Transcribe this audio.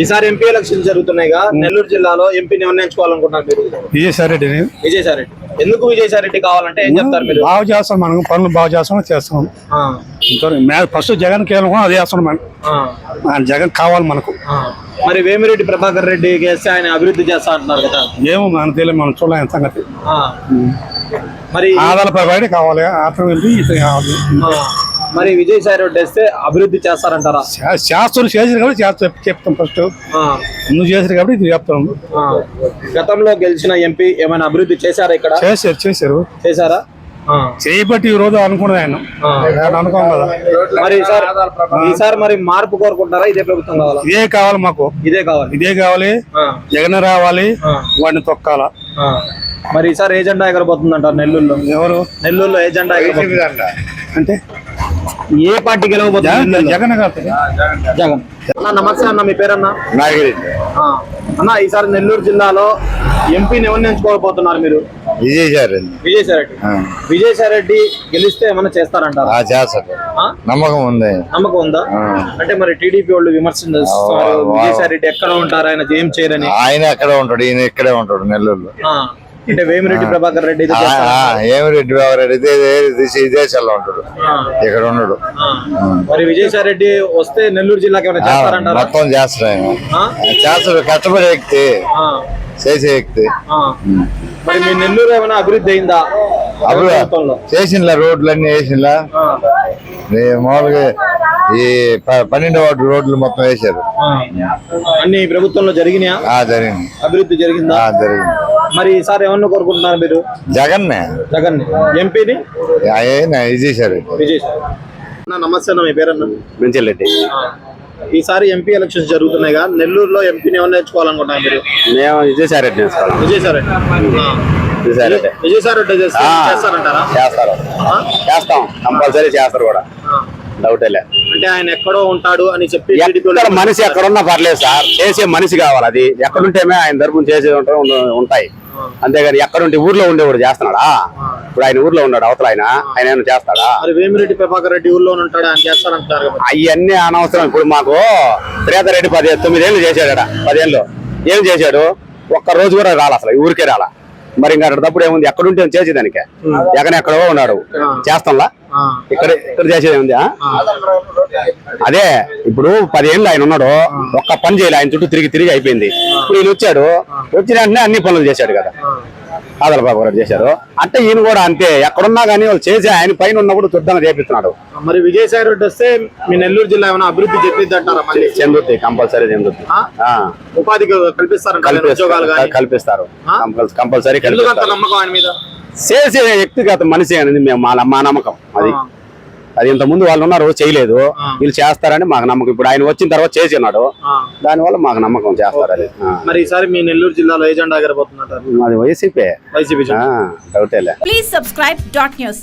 ఈసారి MP election జరుగుతున్నాయిగా. Nellore జిల్లాలో ఎంపీని నిర్ణయించుకోవాలనుకుంటున్నారు మీరు. విజయసాయి రెడ్డిని విజయసాయి రెడ్డి ఎందుకు విజయసాయి రెడ్డి కావాలంటే ఏం చెప్తారు మీరు? బాగా చేస్తాం మనం పనులు బాగా చేస్తాం చేస్తాం. ఫస్ట్ జగన్ కేవలం అది చేస్తాం మనం. జగన్ కావాలి మనకు. మరి వేమిరెడ్డి ప్రభాకర్ రెడ్డి చేస్తే ఆయన అభివృద్ధి చేస్తా అంటున్నారు కదా. ఏమో మనం తెలియదు మనం చూడలేని సంగతి. మరి ఆదాల పైబడి కావాలి ఇతను కావాలి. మరి విజయసాయి రెడ్డి వేస్తే అభివృద్ధి చేస్తారంటారా? శా- శాస్త్రులు చేసారు కాబట్టి చేస్తా చెప్తాం ఫస్ట్ నువ్వు చేసారు కాబట్టి ఇది చెప్తాం. గతంలో గెలిచిన ఎంపీ ఏమైనా అభివృద్ధి చేశారా ఇక్కడ? చేశారు చేశారు. చేశారా? చేయబట్టి ఈ రోజు అనుకున్నది ఆయన. ఆ. ఆయన అనుకోం కదా. మరి ఈసారి ఈసారి మరి మార్పు కోరుకుంటారా ఇదే ప్రభుత్వం కావాలా? ఇదే కావాలి మాకు. ఇదే కావాలి. ఇదే కావాలి. జగన్ రావాలి. వాడిని తొక్కాల. మరి ఈసారి ఏజెండా ఎగరబోతుంది అంటారు నెల్లూరులో? ఎవరు? నెల్లూరులో ఏజెండా ఎగరబోతుంది? అంటే? ఏ పార్టీ గెలవబోతుంది? జగన్? జగన్ అన్న. నమస్తే అన్న మీ పేరన్నా? నాగిరెడ్డి. ఆ. అన్న ఈసారి నెల్లూరు జిల్లాలో ఎంపీని ఎవరిని ఎంచుకోకపోతున్నారు మీరు? విజయసాయి రెడ్డి విజయసాయి రెడ్డి విజయసాయి రెడ్డి గెలిస్తే ఏమైనా చేస్తారంటారా? ఆ? నమ్మకం ఉంది. నమ్మకం ఉందా. అంటే మరి టీడీపీ వాళ్ళు విమర్శిస్తారు వా- వా- విజయసాయి రెడ్డి ఎక్కడ ఉంటారు? ఆయన ఏం చేయరని? ఆయన ఎక్కడే ఉంటాడు? ఈయన ఇక్కడే ఉంటాడు నెల్లూరులో. ఆ. అంటే వేమిరెడ్డి ప్రభాకర్ రెడ్డి ఏమి రెడ్డి విదేశాల్లో ఉంటాడు. ఇక్కడ ఉన్నాడు. మరి విజయసాయి రెడ్డి వస్తే నెల్లూరు జిల్లాకి ఏమైనా చేస్తారంటారా? మొత్తం చేస్తాడు? చేస్తాడు కష్టపడే వ్యక్తి. చేసే వ్యక్తి. మరి మీ నెల్లూరు ఏమైనా అభివృద్ధి అయిందా? రోడ్లన్నీ వేసిండ్లా ఆ. ఈ మామూలుగా ఈ పన్నెండు వార్డు రోడ్లు మొత్తం వేశారు. అన్ని ప్రభుత్వంలో జరిగినాయా? ఆ జరిగింది అభివృద్ధి జరిగిందా? జరిగింది. మరి ఈసారి ఏమన్నా కోరుకుంటున్నారు మీరు? జగన్నే. జగన్ ఎంపీని విజయసాయి రెడ్డి విజయ్ సార్ అన్న, నమస్తే అన్న మీ పేరన్న? మించెల్రెడ్డి ఆ. ఈసారి ఎంపీ ఎలక్షన్స్ జరుగుతున్నాయిగా నెల్లూరులో ఎంపీని ఏమన్నా నేర్చుకోవాలనుకుంటున్నారు మీరు? మేము విజయసాయి రెడ్డి వేసుకోవాలి విజయసాయి రెడ్డి. ఆ. విజయసాయి రెడ్డి. రెడ్డి చేస్తే ఆ. చేస్తారంటారా? చేస్తారు? చేస్తాం. కంపల్సరీ చేస్తారు కూడా. అంటే ఆయన ఎక్కడో ఉంటాడు అని చెప్పి మనిషి ఎక్కడున్నా పర్లేదు సార్. చేసే మనిషి కావాలి అది. ఎక్కడుంటేమే ఆయన తరపున చేసే ఉంటాయి. అంతేగాని ఎక్కడుంటే ఊర్లో ఉండేవాడు చేస్తున్నాడా? ఇప్పుడు ఆయన ఊర్లో ఉన్నాడు అవతల ఆయన ఆయన ఏమైనా చేస్తాడా? మరి వేమిరెడ్డి ప్రభాకర్ రెడ్డి ఉంటాడు? ఆయన కదా అవన్నీ అనవసరం. ఇప్పుడు మాకు ప్రేతరెడ్డి పది తొమ్మిదేళ్ళు చేశాడు పదేళ్ళు. ఏం చేశాడు? ఒక్క రోజు కూడా రాల అసలు ఊరికే రాల. మరి ఇంకా అక్కడ తప్పుడు ఏముంది? ఎక్కడుంటే చేసేదానికి జగన్ ఎక్కడో ఉన్నాడు. చేస్తాంలా. ఇక్కడ ఇక్కడ చేసేది ఉంది ఆ? అదే ఇప్పుడు పదేళ్ళు ఆయన ఉన్నాడు. ఒక్క పని చేయలే. ఆయన చుట్టూ తిరిగి తిరిగి అయిపోయింది. ఇప్పుడు ఈయన వచ్చాడు. వచ్చిన వెంటనే అన్ని పనులు చేశాడు కదా. ఆదలబాబు గారు చేశారు. అంటే ఈయన కూడా అంతే. ఎక్కడున్నా కానీ వాళ్ళు చేసి ఆయన పైన ఉన్నప్పుడు చుట్టంగా చేపిస్తున్నాడు. మరి విజయసాయి రెడ్డి వస్తే మీ నెల్లూరు జిల్లా ఏమైనా అభివృద్ధి చెప్పిద్ది అంటారా మళ్ళీ? చెందుద్ది కంపల్సరీ చెందుద్ది. ఉపాధి కల్పిస్తారు. కల్పిస్తారు కంపల్సరీ నమ్మకం ఆయన మీద? చేసే వ్యక్తిగత మనిషి అనేది మేము మా నమ్మకం. అది. అది ఇంత ముందు వాళ్ళు ఉన్నారు చేయలేదు. వీళ్ళు చేస్తారని మాకు నమ్మకం ఇప్పుడు ఆయన వచ్చిన తర్వాత చేసి ఉన్నాడు ఆ. దానివల్ల మాకు నమ్మకం చేస్తారని. మరి ఈసారి మీ నెల్లూరు జిల్లాలో ఏజెండా ఎగరబోతుందంటారు మాది వైసీపీ వైసీపీ జెండా. news.